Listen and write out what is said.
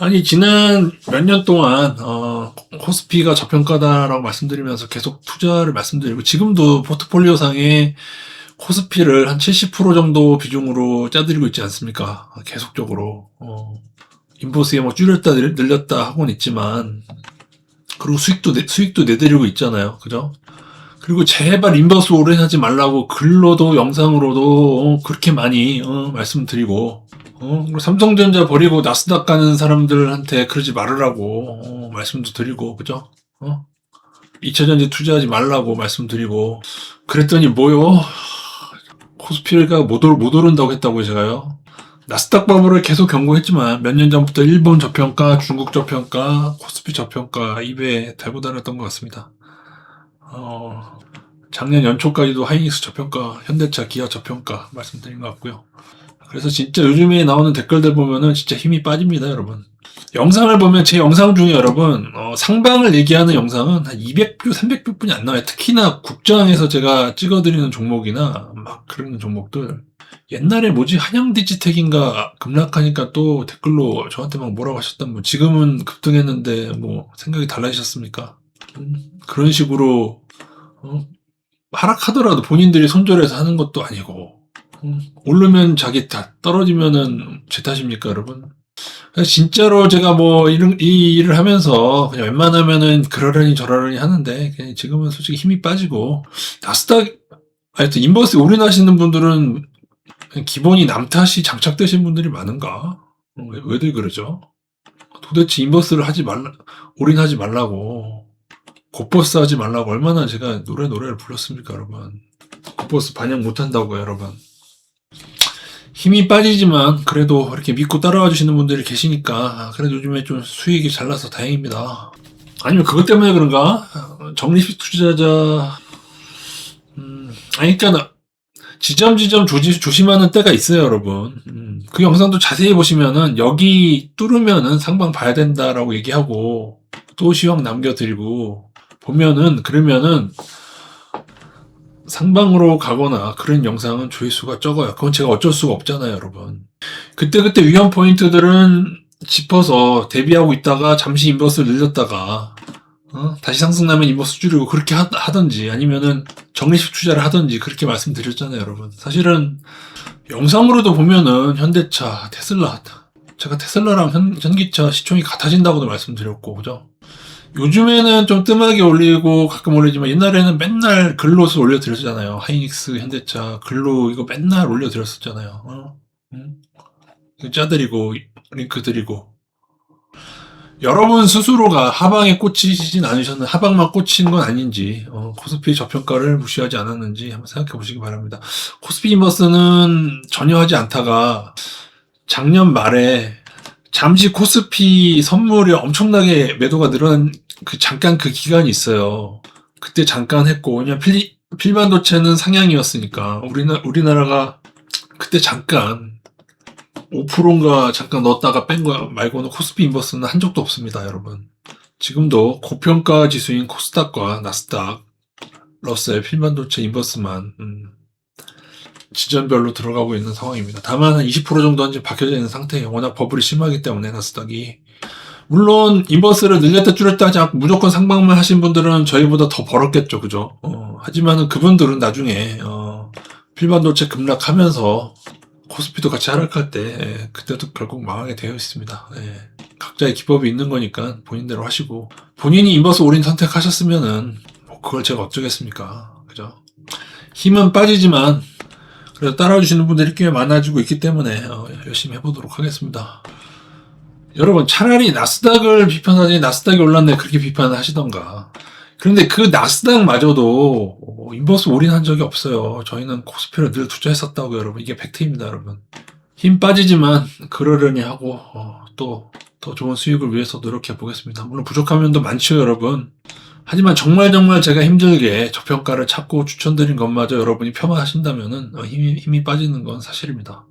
아니 지난 몇 년 동안 어, 코스피가 저평가다라고 말씀드리면서 계속 투자를 말씀드리고 지금도 포트폴리오 상에 코스피를 한 70% 정도 비중으로 짜드리고 있지 않습니까? 계속적으로 어, 인보스에 뭐 줄였다 늘- 늘렸다 하고는 있지만 그리고 수익도 내, 수익도 내드리고 있잖아요, 그죠? 그리고 제발 인버스 오래 하지 말라고 글로도 영상으로도 어, 그렇게 많이 어, 말씀드리고 어, 삼성전자 버리고 나스닥 가는 사람들한테 그러지 말으라고 어, 말씀도 드리고 그죠? 어? 2차전지 투자하지 말라고 말씀드리고 그랬더니 뭐요? 코스피가 못, 올, 못 오른다고 했다고요 제가요? 나스닥 버블을 계속 경고했지만 몇 년 전부터 일본 저평가, 중국 저평가, 코스피 저평가 입에 대고 다녔던 것 같습니다. 어, 작년 연초까지도 하이닉스 저평가, 현대차, 기아 저평가 말씀드린 것 같고요. 그래서 진짜 요즘에 나오는 댓글들 보면은 진짜 힘이 빠집니다, 여러분. 영상을 보면 제 영상 중에 여러분 어, 상방을 얘기하는 영상은 한 200뷰, 300뷰뿐이 안 나와요. 특히나 국장에서 제가 찍어드리는 종목이나 막 그런 종목들 옛날에 뭐지 한양 디지텍인가 급락하니까 또 댓글로 저한테 막 뭐라고 하셨던 분 지금은 급등했는데 뭐 생각이 달라지셨습니까? 음, 그런 식으로 어, 하락하더라도 본인들이 손절해서 하는 것도 아니고 음, 오르면 자기 탓 떨어지면은 제 탓입니까 여러분? 그래서 진짜로 제가 뭐 이런 이 일을 하면서 그냥 웬만하면은 그러려니 저러려니 하는데 그냥 지금은 솔직히 힘이 빠지고 나스닥 하여튼 인버스 올인하시는 분들은 기본이 남 탓이 장착되신 분들이 많은가? 어, 왜, 왜들 그러죠? 도대체 인버스를 하지 말라, 올인하지 말라고, 곧버스 하지 말라고 얼마나 제가 노래 노래를 불렀습니까, 여러분? 곧버스 반영 못한다고요, 여러분. 힘이 빠지지만 그래도 이렇게 믿고 따라와 주시는 분들이 계시니까 아, 그래도 요즘에 좀 수익이 잘 나서 다행입니다. 아니면 그것 때문에 그런가? 어, 적립식 투자자 음, 아니 그러니까 지점지점 조지, 조심하는 때가 있어요, 여러분. 음, 그 영상도 자세히 보시면은 여기 뚫으면은 상방 봐야 된다라고 얘기하고 또 시황 남겨드리고 보면은 그러면은 상방으로 가거나 그런 영상은 조회수가 적어요. 그건 제가 어쩔 수가 없잖아요, 여러분. 그때그때 위험 포인트들은 짚어서 대비하고 있다가 잠시 인버스를 늘렸다가 어? 다시 상승나면 인버스 줄이고 그렇게 하, 하던지 아니면은 정리식 투자를 하던지 그렇게 말씀드렸잖아요, 여러분. 사실은 영상으로도 보면은 현대차, 테슬라 제가 테슬라랑 현, 현기차 시총이 같아진다고도 말씀드렸고, 그죠? 요즘에는 좀 뜸하게 올리고 가끔 올리지만 옛날에는 맨날 글로스 올려드렸잖아요. 하이닉스, 현대차, 글로 이거 맨날 올려드렸었잖아요. 어? 응? 이거 짜드리고 링크 드리고 여러분 스스로가 하방에 꽂히진 않으셨는 하방만 꽂힌 건 아닌지 어, 코스피 저평가를 무시하지 않았는지 한번 생각해 보시기 바랍니다. 코스피 인버스는 전혀 하지 않다가 작년 말에 잠시 코스피 선물이 엄청나게 매도가 늘어난 그 잠깐 그 기간이 있어요. 그때 잠깐 했고 왜냐 필 필반도체는 상향이었으니까 우리나 우리나라가 그때 잠깐 5%인가 잠깐 넣었다가 뺀 거 말고는 코스피 인버스는 한 적도 없습니다, 여러분. 지금도 고평가 지수인 코스닥과 나스닥, 러셀, 필반도체 인버스만 음, 지점별로 들어가고 있는 상황입니다. 다만 한 20% 정도는 지금 박혀져 있는 상태예요. 워낙 버블이 심하기 때문에 나스닥이. 물론 인버스를 늘렸다 줄였다 하지 않고 무조건 상방만 하신 분들은 저희보다 더 벌었겠죠, 그죠? 어, 하지만은 그분들은 나중에 어, 필반도체 급락하면서 코스피도 같이 하락할 때 예, 그때도 결국 망하게 되어 있습니다. 예. 각자의 기법이 있는 거니까 본인대로 하시고 본인이 인버스 올인 선택하셨으면은 뭐 그걸 제가 어쩌겠습니까, 그죠? 힘은 빠지지만 그래서 따라주시는 분들이 꽤 많아지고 있기 때문에 어, 열심히 해보도록 하겠습니다. 여러분 차라리 나스닥을 비판하지 나스닥이 올랐네 그렇게 비판을 하시던가. 그런데 그 나스닥마저도 어, 인버스 올인한 적이 없어요. 저희는 코스피를 늘 투자했었다고 여러분. 이게 팩트입니다, 여러분. 힘 빠지지만 그러려니 하고 어, 또더 좋은 수익을 위해서 노력해 보겠습니다. 물론 부족한 면도 많죠, 여러분. 하지만 정말 정말 제가 힘들게 저평가를 찾고 추천드린 것마저 여러분이 폄하하신다면은 어, 힘이, 힘이 빠지는 건 사실입니다.